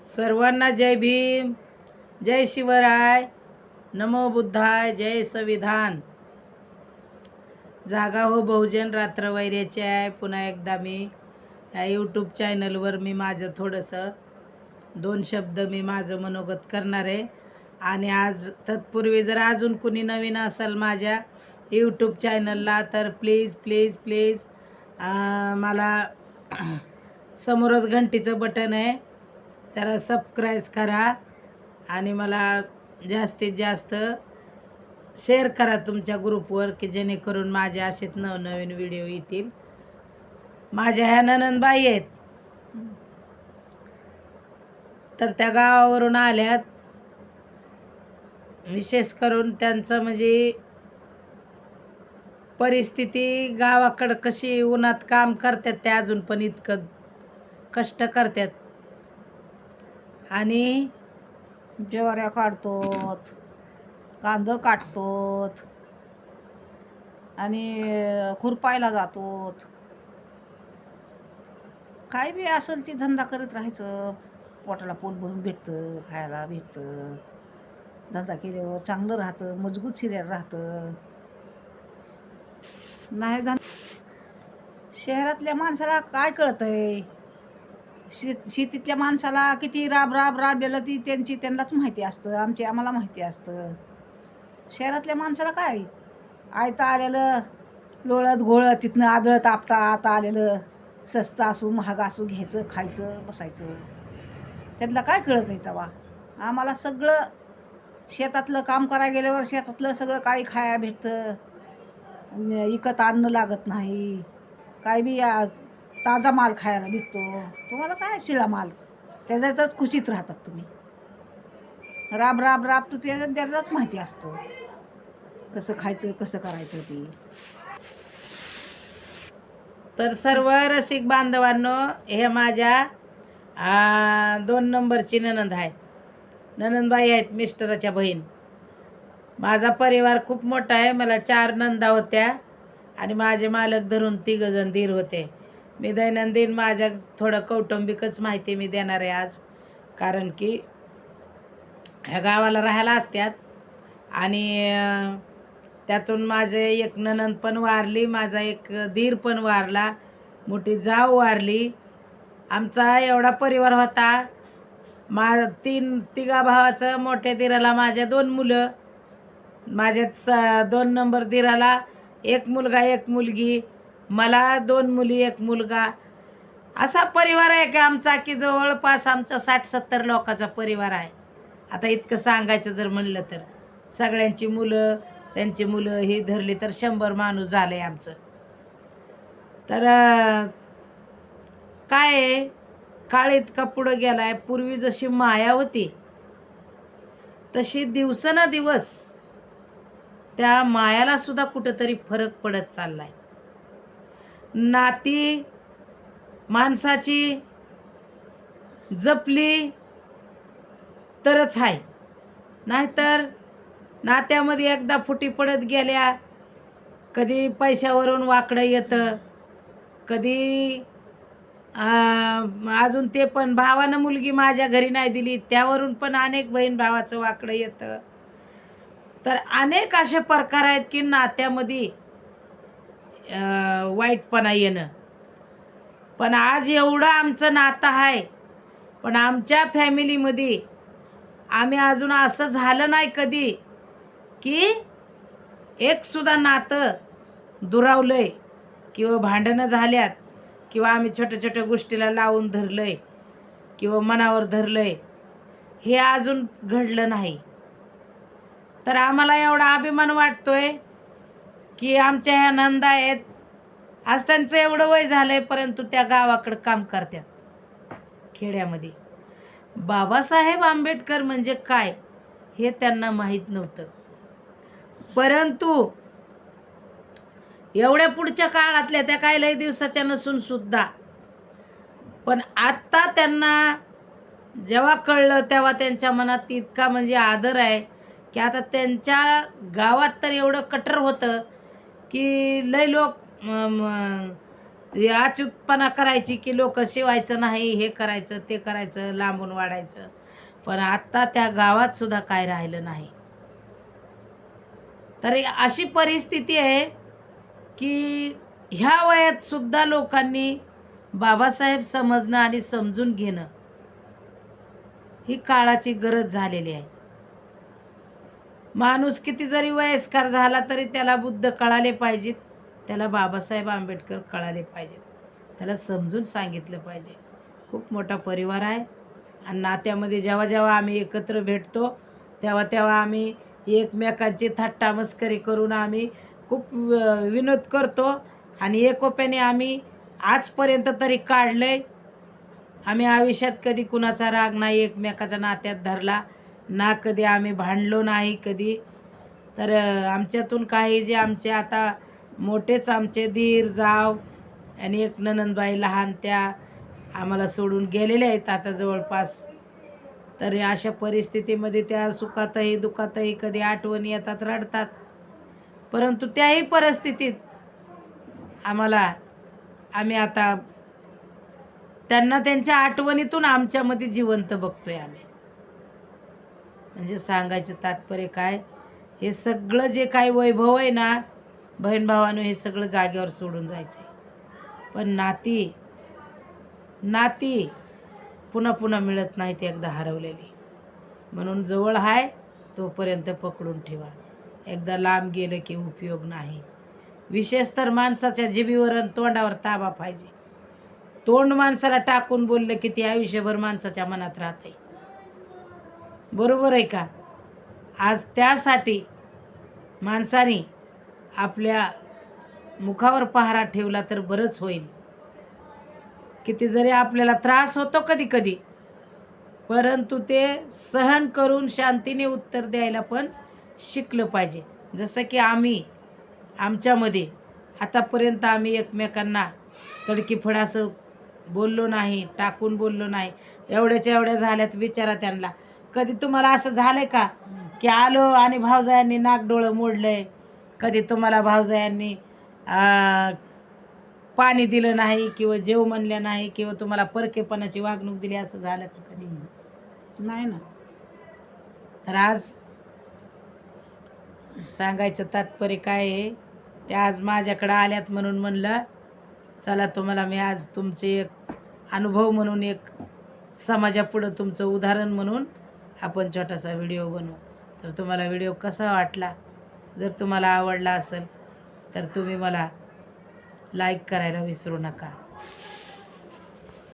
सर्वांना जय भीम जय शिवराय नमो बुद्धाय जय संविधान. जागा हो बहुजन रात्रवैर्याचे आहे. पुन्हा एकदा मी या यूट्यूब चॅनलवर मी माझं थोडंसं दोन शब्द मी माझं मनोगत करणार आहे. आणि आज तत्पूर्वी जर अजून कुणी नवीन असेल माझ्या यूट्यूब चॅनलला तर प्लीज प्लीज प्लीज मला समोरच घंटीचं बटन आहे. त्याला सबस्क्राईब करा आणि मला जास्तीत जास्त शेअर करा तुमच्या ग्रुपवर की जेणेकरून माझे असेच नवनवीन व्हिडिओ येतील. माझ्या ह्या ननंदबाई आहेत. तर त्या गावावरून आल्यात. विशेष करून त्यांचं म्हणजे परिस्थिती गावाकडं कशी उन्हात काम करतात ते अजून पण इतकं कष्ट करतात. आणि ज्वाऱ्या काढतोत कांदं काढतोत आणि खुरपायला जातोत. काय बी असेल ती धंदा करत राहायचं. पोटाला पोट भरून भेटतं खायला भेटतं. धंदा केल्यावर चांगलं राहतं मजबूत शिऱ्याला राहतं. नाही धंदा शहरातल्या माणसाला काय कळतंय? शेत शेतीतल्या माणसाला किती राब राब राबलेलं ती त्यांची त्यांनाच माहिती असतं. आमची आम्हाला माहिती असतं. शहरातल्या माणसाला काय? आयता आलेलं लोळत घोळत तिथनं आदळत आपता आता आलेलं स्वस्त असू महाग असू घ्यायचं खायचं बसायचं. त्यांना काय कळत आहे तवा? आम्हाला सगळं शेतातलं काम करायला गेल्यावर शेतातलं सगळं काही खाया भेटतं. इकत विकत आणणं लागत नाही. काय बी आ- ताजा माल खायला भेटतो. तुम्हाला काय शिळा माल? त्याच्यातच खुशीत राहतात तुम्ही. राब राब राब तू त्या त्यालाच माहिती असतं. कसं खायचं कसं करायचं ते. तर सर्व रसिक बांधवांनो हे माझ्या दोन नंबरची ननंद आहे. ननंदबाई आहेत मिस्टराच्या बहीण. माझा परिवार खूप मोठा आहे. मला चार नंदा होत्या आणि माझे मालक धरून तिघजण धीर होते. मी दैनंदिन माझ्या थोडं कौटुंबिकच माहिती मी देणार आहे आज. कारण की ह्या गावाला राहायला असत्यात. आणि त्यातून माझे एक ननंद पण वारली माझा एक धीर पण वारला मोठी जाव वारली. आमचा एवढा परिवार होता. मा तीन तिघा भावाचं मोठ्या दिराला माझ्या दोन मुलं माझ्या स दोन नंबर दिराला एक मुलगा एक मुलगी. मला दोन मुली एक मुलगा. असा परिवार आहे की आमचा की जवळपास आमचा साठ सत्तर लोकांचा परिवार आहे. आता इतकं सांगायचं जर म्हणलं तर. सगळ्यांची मुलं त्यांची मुलं ही धरली तर शंभर माणूस झालं आहे आमचं. तर काय काळ इतका पुढं गेला आहे पूर्वी जशी माया होती तशी दिवसेंदिवस त्या मायालासुद्धा कुठंतरी फरक पडत चालला आहे नाती माणसाची जपली तरच आहे नाहीतर नात्यामध्ये एकदा फुटी पडत गेल्या कधी पैशावरून वाकडं येतं कधी अजून ते पण भावानं मुलगी माझ्या घरी नाही दिली त्यावरून पण अनेक बहीण भावाचं वाकडं येतं. तर अनेक असे प्रकार आहेत की नात्यामध्ये वाईटपणा येणं. पण आज एवढं आमचं नातं आहे. पण आमच्या फॅमिलीमध्ये आम्ही अजून असं झालं नाही कधी की एकसुद्धा नातं दुरावलं आहे किंवा भांडणं झाल्यात किंवा आम्ही छोट्या छोट्या गोष्टीला लावून धरलं आहे किंवा मनावर धरलं आहे हे अजून घडलं नाही. तर आम्हाला एवढा अभिमान वाटतोय की आमच्या ह्या नंदा आहेत. आज त्यांचं एवढं वय झालं आहे परंतु त्या गावाकडं काम करतात खेड्यामध्ये. बाबासाहेब आंबेडकर म्हणजे काय हे त्यांना माहीत नव्हतं. परंतु एवढ्या पुढच्या काळातल्या त्या काय लय दिवसाच्या नसून सुद्धा पण आत्ता त्यांना जेव्हा कळलं तेव्हा त्यांच्या मनात इतका म्हणजे आदर आहे की आता त्यांच्या गावात तर एवढं कटर होतं की लय लोक अचूकपणा करायची की लोक शिवायचं नाही हे करायचं ते करायचं लांबून वाढायचं. पण आत्ता त्या गावात सुद्धा काय राहिलं नाही. तर अशी परिस्थिती आहे की ह्या वयात सुद्धा लोकांनी बाबासाहेब समजणं आणि समजून घेणं ही काळाची गरज झालेली आहे. माणूस किती जरी वयस्कर झाला तरी त्याला बुद्ध कळाले पाहिजेत. त्याला बाबासाहेब आंबेडकर कळाले पाहिजेत. त्याला समजून सांगितलं पाहिजे. खूप मोठा परिवार आहे. आणि नात्यामध्ये जेव्हा जेव्हा आम्ही एकत्र भेटतो तेव्हा तेव्हा आम्ही एकमेकांची थट्टा मस्करी करून आम्ही खूप विनोद करतो. आणि एकोप्याने आम्ही आजपर्यंत तरी काढलं आहे आम्ही आयुष्यात कधी कुणाचा राग नाही एकमेकाच्या नात्यात धरला. ना कधी आम्ही भांडलो नाही कधी. तर आमच्यातून काही जे आमचे आता मोठेच आमचे धीर जाव आणि एक ननंदबाई लहान त्या आम्हाला सोडून गेलेल्या आहेत आता जवळपास. तर अशा परिस्थितीमध्ये त्या सुखातही दुखातही कधी आठवणी येतात रडतात. परंतु त्याही परिस्थितीत आम्हाला आम्ही आता त्यांना त्यांच्या आठवणीतून आमच्यामध्ये जिवंत बघतोय आम्ही. म्हणजे सांगायचं तात्पर्य काय? हे सगळं जे काही वैभव आहे ना बहीण भावानं हे सगळं जागेवर सोडून जायचं पण नाती नाती पुन्हा पुन्हा मिळत नाही ते एकदा हरवलेली. म्हणून जवळ आहे तोपर्यंत पकडून ठेवा. एकदा लांब गेलं की उपयोग नाही. विशेष तर माणसाच्या जिबीवर आणि तोंडावर ताबा पाहिजे. तोंड माणसाला टाकून बोललं की ते आयुष्यभर माणसाच्या मनात राहते बरोबर आहे का? आज त्यासाठी माणसाने आपल्या मुखावर पहारा ठेवला तर बरंच होईल. किती जरी आपल्याला त्रास होतो कधी कधी परंतु ते सहन करून शांतीने उत्तर द्यायला पण शिकलं पाहिजे. जसं की आम्ही आमच्यामध्ये आतापर्यंत आम्ही एकमेकांना तडकीफड असं बोललो नाही टाकून बोललो नाही. एवढ्याच्या एवढ्या झाल्यात विचारा त्यांना. कधी तुम्हाला असं झालंय का? की आलो आणि भावजायांनी नाकडोळं मोडलंय. कधी तुम्हाला भावजायांनी पाणी दिलं नाही किंवा जेव म्हणलं नाही किंवा तुम्हाला परकेपणाची वागणूक दिली असं झालं का कधी? नाही ना. तर आज सांगायचं तात्पर्य काय आहे? ते आज माझ्याकडं आल्यात म्हणून म्हणलं चला तुम्हाला मी आज तुमचे एक अनुभव म्हणून एक समाजापुढं तुमचं उदाहरण म्हणून आपण छोटासा व्हिडिओ बनवू. तर तुम्हाला व्हिडिओ कसा वाटला? जर तुम्हाला आवडला असेल तर तुम्ही मला लाईक करायला विसरू नका.